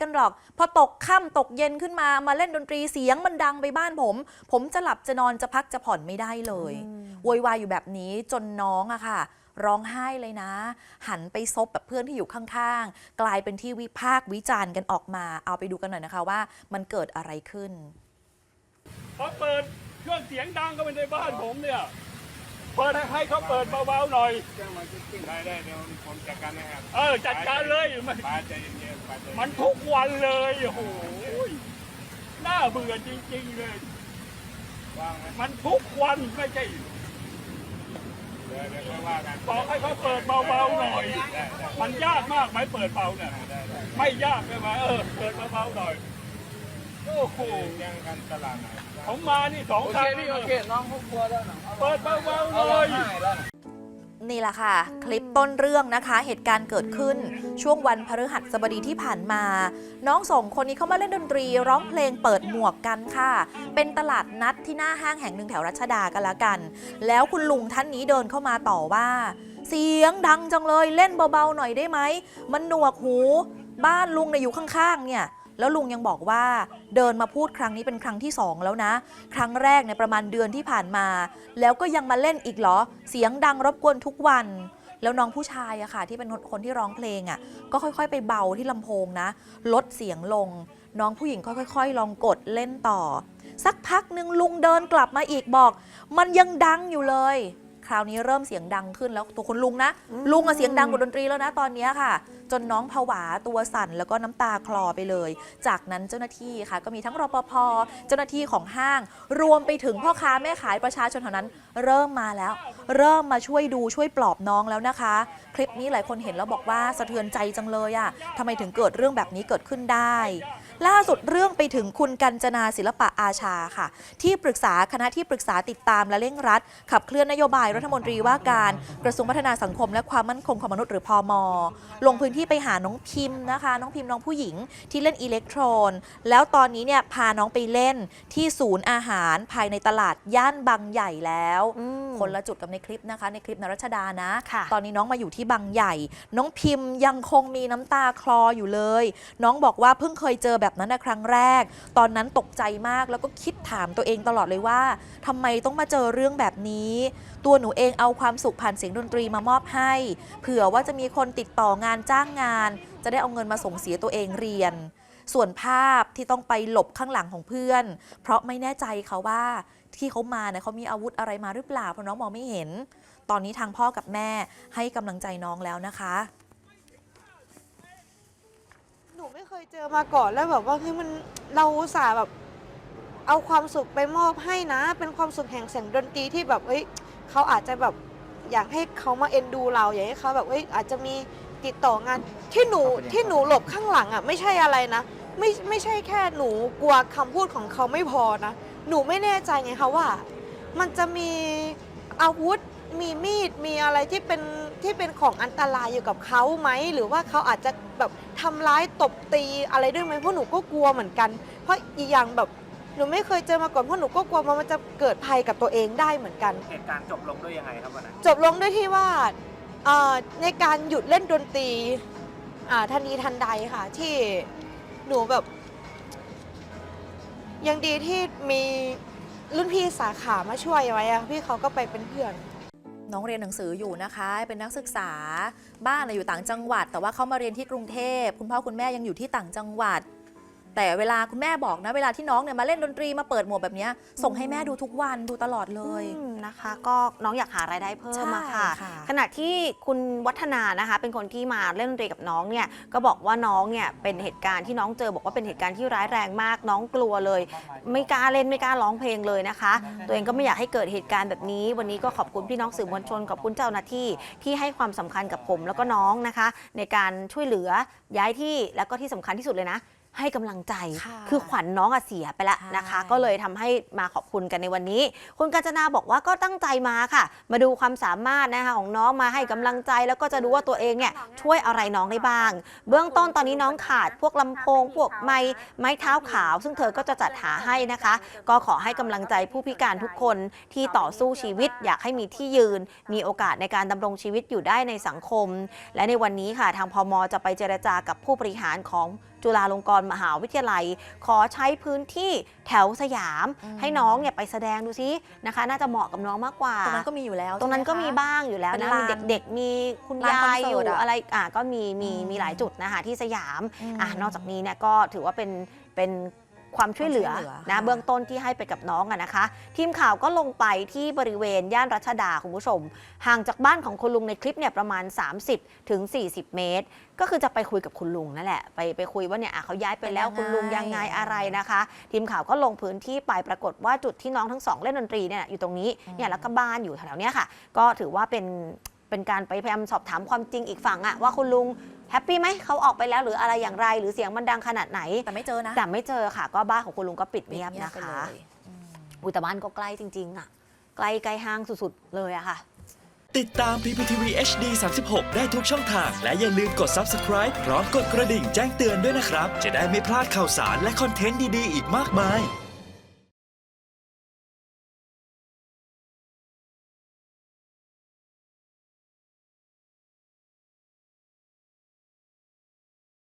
กันหรอก พอตกค่ำตกเย็นขึ้นมามาเล่นดนตรีเสียงมันดังไปบ้านผม ผมจะหลับจะนอนจะพักจะผ่อนไม่ได้เลยโวยวายอยู่แบบนี้จนน้องอะค่ะร้องไห้เลยนะ หันไปซบแบบเพื่อนที่อยู่ข้างๆ กลายเป็นที่วิพากษ์วิจารณ์กันออกมา เอาไปดูกันหน่อยนะคะว่ามันเกิดอะไรขึ้น พอเปิดเครื่องเสียงดังก็ไปในบ้านผมเนี่ย เปิดให้เขาเปิดเบาๆหน่อย ได้ได้เดี๋ยวผมจัดการให้ครับเออจัดการเลยมันป้าใจเย็นๆป้าใจเย็นมันทุกวันเลยโอ้โหน่าเบื่อจริงๆเลย ว่างไหมมันทุกวันไม่ใช่เดี๋ยวเดี๋ยวค่อยว่ากันบอกให้เขาเปิดเบาๆหน่อย ได้ได้มันยากมากไหมเปิดเบาเนี่ยได้ได้ไม่ยากใช่ไหมเออเปิดเบาๆหน่อยโอ้โหยังกันตลาดไหนผมมานี่สองโอคเครั้งพี่โอเคน้องเขากลัวแล้วนะเปิดเบาๆหเอาน่ร้อองย ไห้แล้วนะนี่แหละค่ะ คลิปต้นเรื่องนะคะ เหตุการณ์เกิดขึ้น ช่วงวันพฤหัสบดีที่ผ่านมา น้องสองคนนี้เขามาเล่นดนตรี ร้องเพลงเปิดหมวกกันค่ะ เป็นตลาดนัดที่หน้าห้างแห่งหนึ่งแถวรัชดากันละกัน แล้วคุณลุงท่านนี้เดินเข้ามาต่อว่า เสียงดังจังเลยเล่นเบาๆหน่อยได้ไหม มันหนวกหู บ้านลุงเนี่ยอยู่ข้างๆเนี่ย แล้วลุงยังบอกว่าเดินมาพูดครั้งนี้เป็นครั้งที่สองแล้วนะ ครั้งแรกในประมาณเดือนที่ผ่านมา แล้วก็ยังมาเล่นอีกเหรอ เสียงดังรบกวนทุกวัน แล้วน้องผู้ชายอะค่ะ ที่เป็นคนที่ร้องเพลงอะก็ค่อยๆ ไปเบาที่ลำโพงนะ ลดเสียงลง น้องผู้หญิงก็ค่อย ๆ ลองกดเล่นต่อ สักพักหนึ่งลุงเดินกลับมาอีกบอก มันยังดังอยู่เลย คราวนี้เริ่มเสียงดังขึ้นแล้วตัวคุณลุงนะ ลุงอะเสียงดังกว่าดนตรีแล้วนะตอนเนี้ยค่ะ จนน้องผวาตัวสั่นแล้วก็น้ำตาคลอไปเลย จากนั้นเจ้าหน้าที่ค่ะ ก็มีทั้งรปภเจ้าหน้าที่ของห้าง รวมไปถึงพ่อค้าแม่ขายประชาชนแถวนั้น เริ่มมาแล้ว เริ่มมาช่วยดูช่วยปลอบน้องแล้วนะคะ คลิปนี้หลายคนเห็นแล้วบอกว่าสะเทือนใจจังเลยอะทำไมถึงเกิดเรื่องแบบนี้เกิดขึ้นได้ ล่าสุดเรื่องไปถึงคุณกัญจนาศิลปะอาชาค่ะ ที่ปรึกษาคณะที่ปรึกษาติดตามและเร่งรัด ขับเคลื่อนนโยบายรัฐมนตรีว่าการกระทรวงพัฒนาสังคมและความมั่นคงของมนุษย์หรือพอมลงพื้นที่ไปหาน้องพิมพ์นะคะ น้องพิมพ์น้องผู้หญิงที่เล่นอิเล็กโทรน แล้วตอนนี้เนี่ยพาน้องไปเล่นที่ศูนย์อาหารภายในตลาดย่านบางใหญ่แล้ว คนละจุดกับในคลิปนะคะ ในคลิปนรัชดานะค่ะตอนนี้น้องมาอยู่ที่บางใหญ่ น้องพิมพ์ยังคงมีน้ำตาคลออยู่เลย น้องบอกว่าเพิ่งเคยเจอแบบนั้นนะครั้งแรก ตอนนั้นตกใจมากแล้วก็คิดถามตัวเองตลอดเลยว่าทำไมต้องมาเจอเรื่องแบบนี้ ตัวหนูเองเอาความสุขผ่านเสียงดนตรีมามอบให้ เผื่อว่าจะมีคนติดต่องานจ้างงาน จะได้เอาเงินมาส่งเสียตัวเองเรียน ส่วนภาพที่ต้องไปหลบข้างหลังของเพื่อน เพราะไม่แน่ใจเขาว่าที่เขามาเนี่ยเขามีอาวุธอะไรมาหรือเปล่าเพราะน้องมองไม่เห็น ตอนนี้ทางพ่อกับแม่ให้กำลังใจน้องแล้วนะคะหนูไม่เคยเจอมาก่อนแล้วแบบว่าเฮ้ยมันเราอุตส่าห์แบบ เอาความสุขไปมอบให้นะ เป็นความสุขแห่งเสียงดนตรีที่แบบเอ้ยเขาอาจจะแบบอยากให้เขามาเอ็นดูเราอยากให้เขาแบบเอ้ยอาจจะมีติดต่องานที่หนูที่หนูหลบข้างหลังอะไม่ใช่อะไรนะ ไม่ไม่ใช่แค่หนูกลัวคำพูดของเขาไม่พอนะ หนูไม่แน่ใจไงคะว่า มันจะมีอาวุธมีมีดมีอะไรที่เป็นที่เป็นของอันตรายอยู่กับเขาไหม หรือว่าเขาอาจจะแบบทำร้ายตบตีอะไรด้วยไหมเพราะหนูก็กลัวเหมือนกัน เพราะอีกอย่างแบบหนูไม่เคยเจอมาก่อนเพราะหนูก็กลัวว่ามันจะเกิดภัยกับตัวเองได้เหมือนกัน เหตุการณ์จบลงด้วยยังไงครับวันนั้นจบลงด้วยที่ว่าเอ่อในการหยุดเล่นดนตรีอ่าทันทีทันใดค่ะที่ หนูแบบ ยังดีที่มีรุ่นพี่สาขามาช่วยไว้อะพี่เขาก็ไปเป็นเพื่อน น้องเรียนหนังสืออยู่นะคะ เป็นนักศึกษา บ้านน่ะอยู่ต่างจังหวัด แต่ว่าเขามาเรียนที่กรุงเทพ คุณพ่อคุณแม่ยังอยู่ที่ต่างจังหวัด แต่เวลาคุณแม่บอกนะเวลาที่น้องเนี่ยมาเล่นดนตรีมาเปิดหมวกแบบเนี้ยส่งให้แม่ดูทุกวันดูตลอดเลย อืมนะคะ ก็น้องอยากหารายได้เพิ่มอะค่ะ ใช่ค่ะ ขณะที่คุณวัฒนานะคะ เป็นคนที่มาเล่นดนตรีกับน้องเนี่ยก็บอกว่าน้องเนี่ยเป็นเหตุการณ์ที่น้องเจอบอกว่าเป็นเหตุการณ์ที่ร้ายแรงมากน้องกลัวเลย ไม่กล้าเล่นไม่กล้าร้องเพลงเลยนะคะ ตัวเองก็ไม่อยากให้เกิดเหตุการณ์แบบนี้ วันนี้ก็ขอบคุณพี่น้องสื่อมวลชนขอบคุณเจ้าหน้าที่ที่ให้ความสำคัญกับผมแล้วก็น้องนะคะ ในการช่วยเหลือย้ายที่แล้วก็ที่สำคัญที่สุดเลยนะ ให้กำลังใจค่ะคือขวัญน้องอะเสียไปแล้วนะคะ ใช่ ก็เลยทำให้มาขอบคุณกันในวันนี้ คุณกาญจนาบอกว่าก็ตั้งใจมาค่ะ มาดูความสามารถนะคะของน้องมาให้กำลังใจ แล้วก็จะดูว่าตัวเองเนี่ยช่วยอะไรน้องได้บ้าง เบื้องต้นตอนนี้น้องขาดพวกลำโพง พวกไม้ไม้เท้าขาว ซึ่งเธอก็จะจัดหาให้นะคะ ก็ขอให้กำลังใจผู้พิการทุกคนที่ต่อสู้ชีวิต อยากให้มีที่ยืน มีโอกาสในการดำรงชีวิตอยู่ได้ในสังคม และในวันนี้ค่ะทางพมจะไปเจรจากับผู้บริหารของจุฬาลงกรณ์มหาวิทยาลัย ขอใช้พื้นที่แถวสยามอืมให้น้องเนี่ยไปแสดงดูซินะคะ น่าจะเหมาะกับน้องมากกว่า ตรงนั้นก็มีอยู่แล้ว ตรงนั้นก็ใช่ไหมีคะบ้างอยู่แล้วเป็นนะลานมีเด็กๆ มีคุณลานยาคอนยเสิอร์ยู่ตอะอะไรอะก็มีมีอืมมีหลายจุดนะคะที่สยามอืมอะนอกจากนี้เนี่ยก็ถือว่าเป็นเป็น ความช่วยเหลือความช่วยเหลือนะค่ะเบื้องต้นที่ให้ไปกับน้องอะนะคะ ทีมข่าวก็ลงไปที่บริเวณย่านรัชดาคุณผู้ชม ห่างจากบ้านของคุณลุงในคลิปเนี่ยประมาณ 30ถึง40 เมตร ก็คือจะไปคุยกับคุณลุงนั่นแหละ ไปไปคุยว่าเนี่ยอะเขาย้ายไปแล้วเป็นยังไงคุณลุงยังไงอะไรนะคะ ทีมข่าวก็ลงพื้นที่ไปปรากฏว่าจุดที่น้องทั้งสองเล่นดนตรีเนี่ยอยู่ตรงนี้เนี่ยแล้วก็บ้านอยู่แถวๆเนี้ยค่ะ ก็ถือว่าเป็น เป็นการไปพยายามสอบถามความจริงอีกฝั่งอะว่าคุณลุงแฮปปี้ไหมเขาออกไปแล้วหรืออะไรอย่างไร หรือเสียงมันดังขนาดไหน แต่ไม่เจอนะแต่ไม่เจอค่ะ ก็บ้านของคุณลุงก็ปิดปิดเงียบเงียบนะไปเลคะ ยอืม อุยแต่บ้านก็ใกล้จริง ๆอะใกล้ใกล้ห้างสุดๆ เลยอะค่ะ ติดตาม PPTV HD 36 ได้ทุกช่องทาง และอย่าลืมกด Subscribe พร้อมกดกระดิ่งแจ้งเตือนด้วยนะครับ จะได้ไม่พลาดข่าวสารและคอนเทนต์ดี ๆ อีกมากมาย